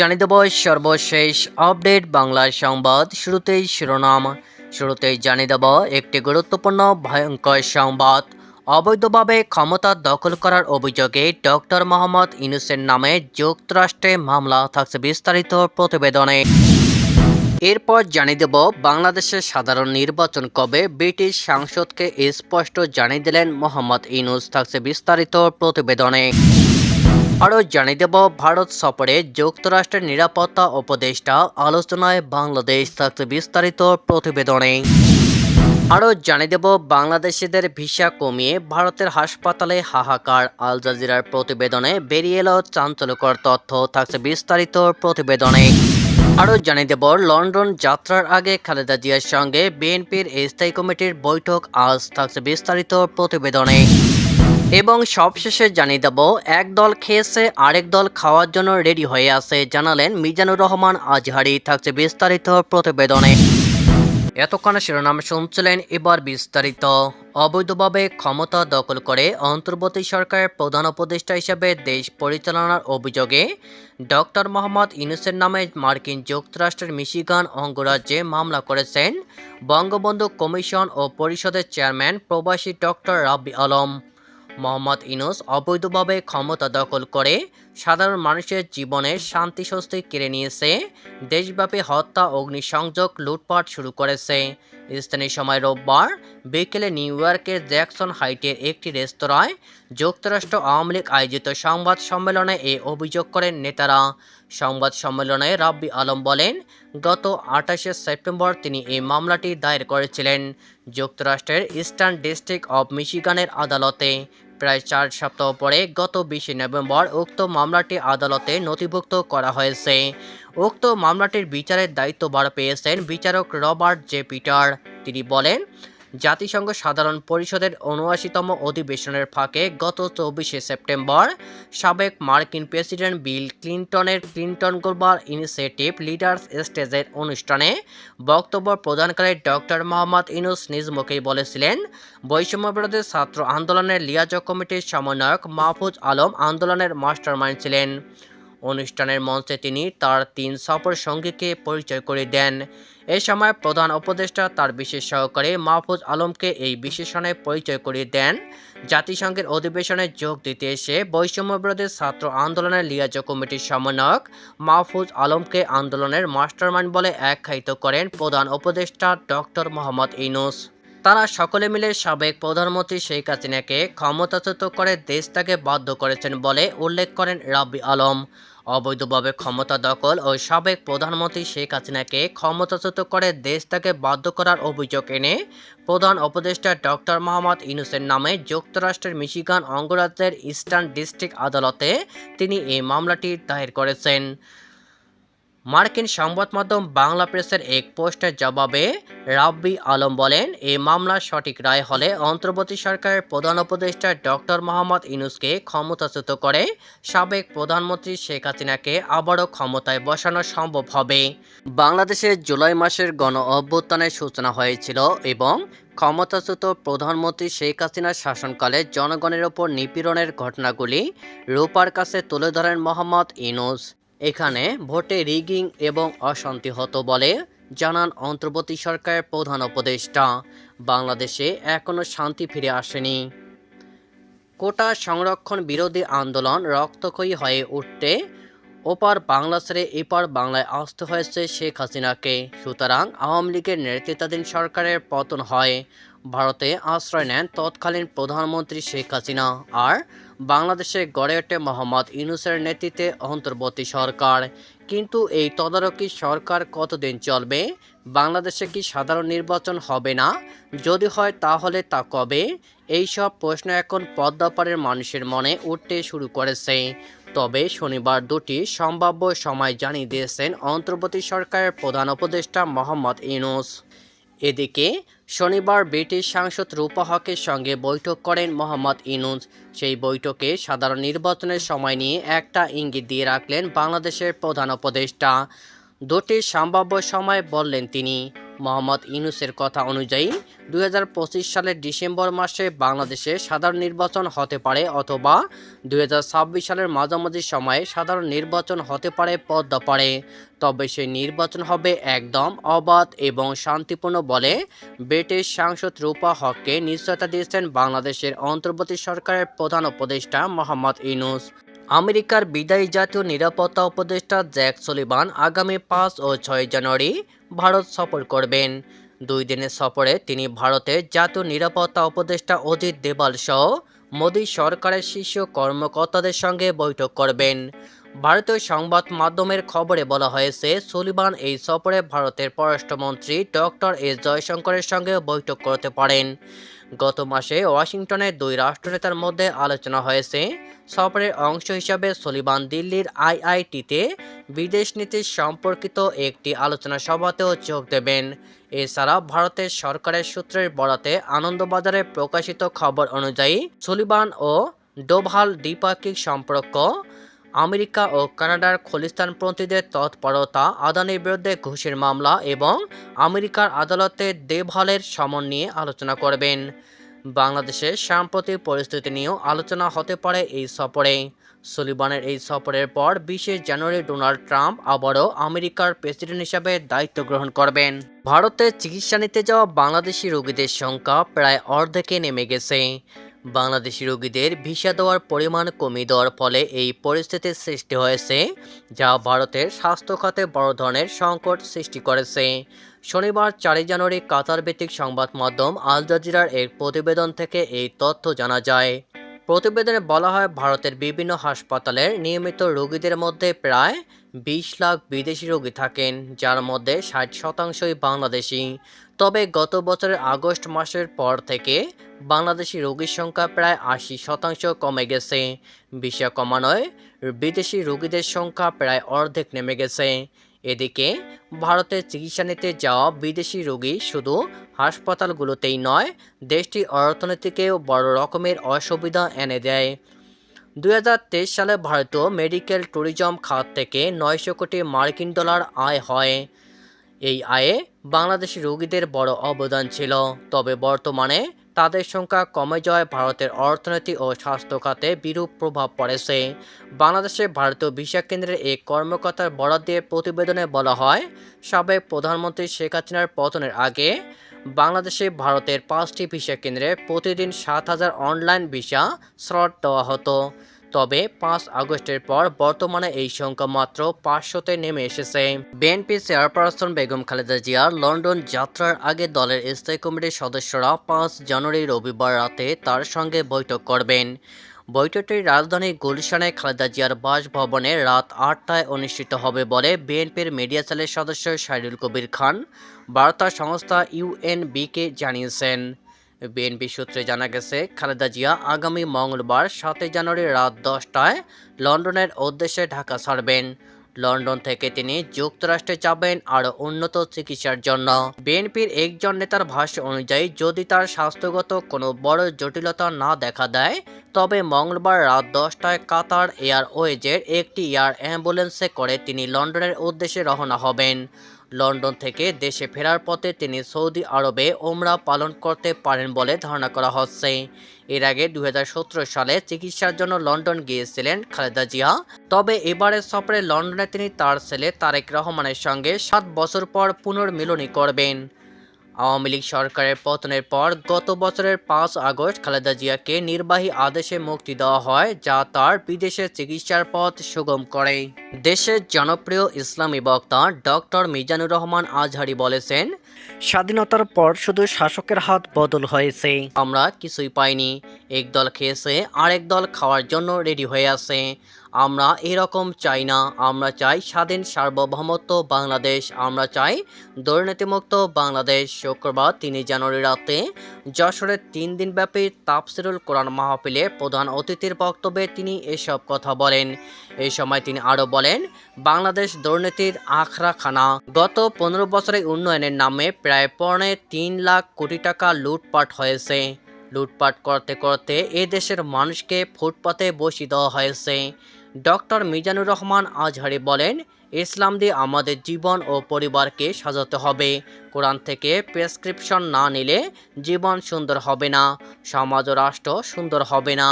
জানিয়ে দেব সর্বশেষ আপডেট বাংলা সংবাদ শুরুতেই শিরোনাম। শুরুতেই জানিয়ে দেব একটি গুরুত্বপূর্ণ ভয়ঙ্কর সংবাদ। অবৈধভাবে ক্ষমতা দখল করার অভিযোগে ডক্টর মোহাম্মদ ইনুসের নামে যুক্তরাষ্ট্রে মামলা থাকছে বিস্তারিত প্রতিবেদনে। এরপর জানিয়ে দেব বাংলাদেশের সাধারণ নির্বাচন কবে ব্রিটিশ সাংসদকে স্পষ্ট জানিয়ে দিলেন মোহাম্মদ ইনুস থাকছে বিস্তারিত প্রতিবেদনে। আরও জানিয়ে দেব, ভারত সফরে যুক্তরাষ্ট্রের নিরাপত্তা উপদেষ্টা আলোচনায় বাংলাদেশ থাকছে বিস্তারিত প্রতিবেদনে। আরও জানিয়ে দেব, বাংলাদেশিদের ভিসা কমিয়ে ভারতের হাসপাতালে হাহাকার। আল জাজিরার প্রতিবেদনে বেরিয়ে এলো চাঞ্চল্যকর তথ্য, থাকছে বিস্তারিত প্রতিবেদনে। আরও জানিয়ে দেব, লন্ডন যাত্রার আগে খালেদা জিয়ার সঙ্গে বিএনপির স্থায়ী কমিটির বৈঠক, আজ থাকছে বিস্তারিত প্রতিবেদনে। এবং সবশেষে জানিয়ে দেব, এক দল খেয়েছে, আরেক দল খাওয়ার জন্য রেডি হয়ে আছে, জানালেন মিজানুর রহমান আজহারি। থাকছে বিস্তারিত প্রতিবেদনে। এতক্ষণ শিরোনাম শুনছিলেন এবার বিস্তারিত। অবৈধভাবে ক্ষমতা দখল করে অন্তর্বর্তী সরকারের প্রধান উপদেষ্টা হিসেবে দেশ পরিচালনার অভিযোগে ডক্টর মোহাম্মদ ইউনুসের নামে মার্কিন যুক্তরাষ্ট্রের মিশিগান অঙ্গরাজ্যে মামলা করেছেন বঙ্গবন্ধু কমিশন ও পরিষদের চেয়ারম্যান প্রবাসী ডক্টর রাব্বি আলম। মোহাম্মদ ইনুস অবৈধভাবে ক্ষমতা দখল করে সাধারণ মানুষের জীবনে শান্তি স্বস্তি কেড়ে নিয়েছে, দেশব্যাপী হত্যা, অগ্নিসংযোগ, লুটপাট শুরু করেছে। স্থানীয় সময় রোববার বিকেলে নিউ ইয়র্কের জ্যাকসন হাইটের একটি রেস্তোরাঁয় যুক্তরাষ্ট্র আওয়ামী লীগ আয়োজিত সংবাদ সম্মেলনে এ অভিযোগ করেন নেতারা। সংবাদ সম্মেলনে রাব্বি আলম বলেন, গত আঠাশে সেপ্টেম্বর তিনি এই মামলাটি দায়ের করেছিলেন। যুক্তরাষ্ট্রের ইস্টার্ন ডিস্ট্রিক্ট অব মিশিগানের আদালতে প্রায় চার সপ্তাহ পরে গত বিশে নভেম্বর উক্ত মামলাটি আদালতে নথিভুক্ত করা হয়েছে। উক্ত মামলাটির বিচারের দায়িত্বভার পেয়েছেন বিচারক রবার্ট জে পিটার। তিনি বলেন জাতিসংঘ সাধারণ পরিষদের উনআশিতম অধিবেশনের ফাঁকে গত চব্বিশে সেপ্টেম্বর সাবেক মার্কিন প্রেসিডেন্ট বিল ক্লিন্টনের ক্লিন্টন গ্লোবাল ইনিশিয়েটিভ লিডার্স স্টেজের অনুষ্ঠানে বক্তব্য প্রদানকারী ডক্টর মোহাম্মদ ইনুস নিজ মুখেই বলেছিলেন বৈষম্যবিরোধী ছাত্র আন্দোলনের লিয়াজ কমিটির সমন্বয়ক মাহফুজ আলম আন্দোলনের মাস্টারমাইন্ড ছিলেন। অনুষ্ঠানের মঞ্চে তিনি তার তিন সফর সঙ্গীকে পরিচয় করে দেন। এ সময় প্রধান উপদেষ্টা তার বিশেষ সহকারী মাহফুজ আলমকে এই বিশেষণে পরিচয় করে দেন। জাতিসংঘের অধিবেশনে যোগ দিতে এসে বৈষম্যবিরোধী ছাত্র আন্দোলনের লিয়াজ কমিটির সমন্বয়ক মাহফুজ আলমকে আন্দোলনের মাস্টারমাইন্ড বলে আখ্যায়িত করেন প্রধান উপদেষ্টা ডক্টর মোহাম্মদ ইনুস তারা সকলে মিলে সাবেক প্রধানমন্ত্রী শেখ হাসিনাকে ক্ষমতাচ্যুত করে দেশ থেকে বাধ্য করেছেন বলে উল্লেখ করেন রাব্বি আলম। অবৈধভাবে ক্ষমতা দখল ও সাবেক প্রধানমন্ত্রী শেখ হাসিনাকে ক্ষমতাচ্যুত করে দেশ তাকে বাধ্য করার অভিযোগ এনে প্রধান উপদেষ্টা ডক্টর মোহাম্মদ ইনুসের নামে যুক্তরাষ্ট্রের মিশিগান অঙ্গরাজ্যের ইস্টার্ন ডিস্ট্রিক্ট আদালতে তিনি এই মামলাটি দায়ের করেছেন। মার্কিন সংবাদ মাধ্যম বাংলা প্রেসের এক পোস্টের জবাবে রাব্বি আলম বলেন এই মামলার সঠিক রায় হলে অন্তর্বর্তী সরকারের প্রধান উপদেষ্টা ডক্টর মোহাম্মদ ইনুসকে ক্ষমতাচ্যুত করে সাবেক প্রধানমন্ত্রী শেখ হাসিনাকে আবারও ক্ষমতায় বসানো সম্ভব হবে। বাংলাদেশের জুলাই মাসের গণ অভ্যুত্থানের সূচনা হয়েছিল এবং ক্ষমতাচ্যুত প্রধানমন্ত্রী শেখ হাসিনার শাসনকালে জনগণের ওপর নিপীড়নের ঘটনাগুলি রূপার কাছে তুলে ধরেন মোহাম্মদ ইনুস এখানে ভোটে রিগিং এবং অশান্তি হতো বলে জানান অন্তর্বর্তী সরকারের প্রধান উপদেষ্টা। বাংলাদেশে এখনও শান্তি ফিরে আসেনি। কোটা সংরক্ষণ বিরোধী আন্দোলন রক্তক্ষয়ী হয়ে উঠতে ওপার বাংলা ছেড়ে এপার বাংলায় আসতে হয়েছে শেখ হাসিনাকে। সুতরাং আওয়ামী লীগের নেতৃত্বাধীন সরকারের পতন হয়। ভারতে আশ্রয় নেন তৎকালীন প্রধানমন্ত্রী শেখ হাসিনা। আর বাংলাদেশে গড়ে ওঠে মোহাম্মদ ইউনুসের নেতৃত্বে অন্তর্বর্তী সরকার। কিন্তু এই তদারকি সরকার কতদিন চলবে? বাংলাদেশে কি সাধারণ নির্বাচন হবে না? যদি হয় তাহলে তা কবে? এই সব প্রশ্ন এখন পদ্মাপাড়ের মানুষের মনে উঠতে শুরু করেছে। তবে শনিবার দুটি সম্ভাব্য সময় জানিয়ে দিয়েছেন অন্তর্বর্তী সরকারের প্রধান উপদেষ্টা মোহাম্মদ ইউনুস। এদিকে, শনিবার ব্রিটিশ সাংসদ রূপা হকের সঙ্গে বৈঠক করেন মোহাম্মদ ইনুজ সেই বৈঠকে সাধারণ নির্বাচনের সময় নিয়ে একটা ইঙ্গিত দিয়ে রাখলেন বাংলাদেশের প্রধান উপদেষ্টা। দুটি সম্ভাব্য সময় বললেন তিনি। মোহাম্মদ ইউনুসের কথা অনুযায়ী, দুই হাজার পঁচিশ সালের ডিসেম্বর মাসে বাংলাদেশে সাধারণ নির্বাচন হতে পারে অথবা দু হাজার ছাব্বিশ সালের মাঝামাঝি সময়ে সাধারণ নির্বাচন হতে পারে পদ্মা পারে তবে সেই নির্বাচন হবে একদম অবাধ এবং শান্তিপূর্ণ বলে ব্রিটিশ সাংসদ রূপা হককে নিশ্চয়তা দিয়েছেন বাংলাদেশের অন্তর্বর্তী সরকারের প্রধান উপদেষ্টা মোহাম্মদ ইউনুস। আমেরিকার বিদায়ী জাতীয় নিরাপত্তা উপদেষ্টা জ্যাক সলিভান আগামী পাঁচ ও ছয় জানুয়ারি ভারত সফর করবেন। দুই দিনের সফরে তিনি ভারতের জাতীয় নিরাপত্তা উপদেষ্টা অজিত দেবাল সহ মোদী সরকারের শীর্ষ কর্মকর্তাদের সঙ্গে বৈঠক করবেন। ভারতীয় সংবাদ মাধ্যমের খবরে বলা হয়েছে, সুলিভান এই সফরে ভারতের পররাষ্ট্রমন্ত্রী ডক্টর এস জয়শঙ্করের সঙ্গে বৈঠক করতে পারেন। গত মাসে ওয়াশিংটনে দুই রাষ্ট্রনেতার মধ্যে আলোচনা হয়েছে। সফরের অংশ হিসাবে সলিবান দিল্লির আইআইটিতে বিদেশ নীতি সম্পর্কিত একটি আলোচনা সভাতেও যোগ দেবেন। এছাড়া ভারতের সরকারের সূত্রের বরাতে আনন্দবাজারে প্রকাশিত খবর অনুযায়ী সলিবান ও ডোভাল দ্বিপাক্ষিক সম্পর্ক আমেরিকা ও কানাডার খলিস্তানপন্থীদের তৎপরতা, আদানির বিরুদ্ধে ঘুষের মামলা এবং আমেরিকার আদালতে দেভালের সমন নিয়ে আলোচনা করবেন। বাংলাদেশের সাম্প্রতিক পরিস্থিতি নিয়েও আলোচনা হতে পারে এই সফরে। সুলিবানের এই সফরের পর বিশে জানুয়ারি ডোনাল্ড ট্রাম্প আবারও আমেরিকার প্রেসিডেন্ট হিসাবে দায়িত্ব গ্রহণ করবেন। ভারতে চিকিৎসা নিতে যাওয়া বাংলাদেশি রোগীদের সংখ্যা প্রায় অর্ধেকে নেমে গেছে। বাংলাদেশি রোগীদের ভিসা দেওয়ার পরিমাণ কমিয়ে দেওয়ার ফলে এই পরিস্থিতির সৃষ্টি হয়েছে, যা ভারতের স্বাস্থ্য খাতে বড় ধরনের সংকট সৃষ্টি করেছে। শনিবার চারই জানুয়ারি কাতার ভিত্তিক সংবাদ মাধ্যম আল জাজিরার এক প্রতিবেদন থেকে এই তথ্য জানা যায়। প্রতিবেদনে বলা হয়, ভারতের বিভিন্ন হাসপাতালের নিয়মিত রোগীদের মধ্যে প্রায় বিশ লাখ বিদেশি রোগী থাকেন, যার মধ্যে ষাট শতাংশই বাংলাদেশি। তবে গত বছরের আগস্ট মাসের পর থেকে বাংলাদেশি রোগীর সংখ্যা প্রায় আশি শতাংশ কমে গেছে। ভিসা কমানোয় বিদেশি রোগীদের সংখ্যা প্রায় অর্ধেক নেমে গেছে। এদিকে ভারতে চিকিৎসা নিতে যাওয়া বিদেশি রোগী শুধু হাসপাতালগুলোতেই নয়, দেশটির অর্থনীতিকেও বড় রকমের অসুবিধা এনে দেয়। দুই হাজার তেইশ সালে ভারতীয় মেডিকেল ট্যুরিজম খাত থেকে নয়শো কোটি মার্কিন ডলার আয় হয়। এই আয়ে বাংলাদেশি রোগীদের বড় অবদান ছিল। তবে বর্তমানে তাদের সংখ্যা কমে যাওয়ায় ভারতের অর্থনীতি ও স্বাস্থ্য খাতে বিরূপ প্রভাব পড়েছে। বাংলাদেশে ভারতীয় ভিসা কেন্দ্রের এক কর্মকর্তার বরাদ দিয়ে প্রতিবেদনে বলা হয়, সাবেক প্রধানমন্ত্রী শেখ হাসিনার পতনের আগে বাংলাদেশে ভারতের পাঁচটি ভিসা কেন্দ্রে প্রতিদিন সাত হাজার অনলাইন ভিসা স্লট দেওয়া হতো। তবে পাঁচ আগস্টের পর বর্তমানে এই সংখ্যা মাত্র পাঁচশোতে নেমে এসেছে। বিএনপি চেয়ারপারসন বেগম খালেদা জিয়ার লন্ডন যাত্রার আগে দলের স্থায়ী কমিটির সদস্যরা পাঁচ জানুয়ারি রবিবার রাতে তার সঙ্গে বৈঠক করবেন। বৈঠকটি রাজধানীর গুলশানে খালেদা জিয়ার বাসভবনে রাত আটটায় অনুষ্ঠিত হবে বলে বিএনপির মিডিয়া সেলের সদস্য শাহরুল কবির খান, বার্তা সংস্থা ইউএনবিকে জানিয়েছেন। বিএনপি সূত্রে জানা গেছে, খালেদা জিয়া আগামী মঙ্গলবার সাতই জানুয়ারি রাত দশটায় লন্ডনের উদ্দেশ্যে ঢাকা ছাড়বেন। লন্ডন থেকে তিনি যুক্তরাষ্ট্রে যাবেন আরও উন্নত চিকিৎসার জন্য। বিএনপির একজন নেতার ভাষ্য অনুযায়ী, যদি তার স্বাস্থ্যগত কোনো বড় জটিলতা না দেখা দেয়, তবে মঙ্গলবার রাত দশটায় কাতার এয়ারওয়েজের একটি এয়ার অ্যাম্বুলেন্সে করে তিনি লন্ডনের উদ্দেশ্যে রওনা হবেন। লন্ডন থেকে দেশে ফেরার পথে তিনি সৌদি আরবে ওমরা পালন করতে পারেন বলে ধারণা করা হচ্ছে। এর আগে দু হাজার সতেরো সালে চিকিৎসার জন্য লন্ডন গিয়েছিলেন খালেদা জিয়া। তবে এবারের সফরে লন্ডনে তিনি তার ছেলে তারেক রহমানের সঙ্গে সাত বছর পর পুনর্মিলনী করবেন। আওয়ামী লীগ সরকারের পতনের পর গত বছরের পাঁচ আগস্ট খালেদা জিয়াকে নির্বাহী আদেশে মুক্তি দেওয়া হয়, যা তার বিদেশে চিকিৎসার পথ সুগম করে। দেশের জনপ্রিয় ইসলামী বক্তা ডক্টর মিজানুর রহমান আজহারি বলেছেন স্বাধীনতার পর শুধু শাসকের হাত বদল হয়েছে। আমরা কিছুই পাইনি। এক দল খেয়েছে আরেক দল খাওয়ার জন্য রেডি হয়ে আছে। আমরা এরকম চাই না। আমরা চাই স্বাধীন সার্বভৌমত্ব বাংলাদেশ। আমরা চাই দুর্নীতিমুক্ত বাংলাদেশ। শুক্রবার তিন জানুয়ারি রাতে যশোরের তিন দিনব্যাপী তাফসিরুল কোরআন মাহফিলে প্রধান অতিথির বক্তব্যে তিনি এসব কথা বলেন। এই সময় তিনি আরও বলেন, বাংলাদেশ দুর্নীতির আখড়াখানা। গত পনেরো বছরে উন্নয়নের নামে প্রায় পৌনে তিন লাখ কোটি টাকা লুটপাট হয়েছে। লুটপাট করতে করতে এ দেশের মানুষকে ফুটপাতে বসিয়ে দেওয়া হয়েছে। ডক্টর মিজানুর রহমান আজহারি বলেন, ইসলাম দিয়ে আমাদের জীবন ও পরিবারকে সাজাতে হবে। কোরআন থেকে প্রেসক্রিপশন না নিলে জীবন সুন্দর হবে না, সমাজ ও রাষ্ট্র সুন্দর হবে না।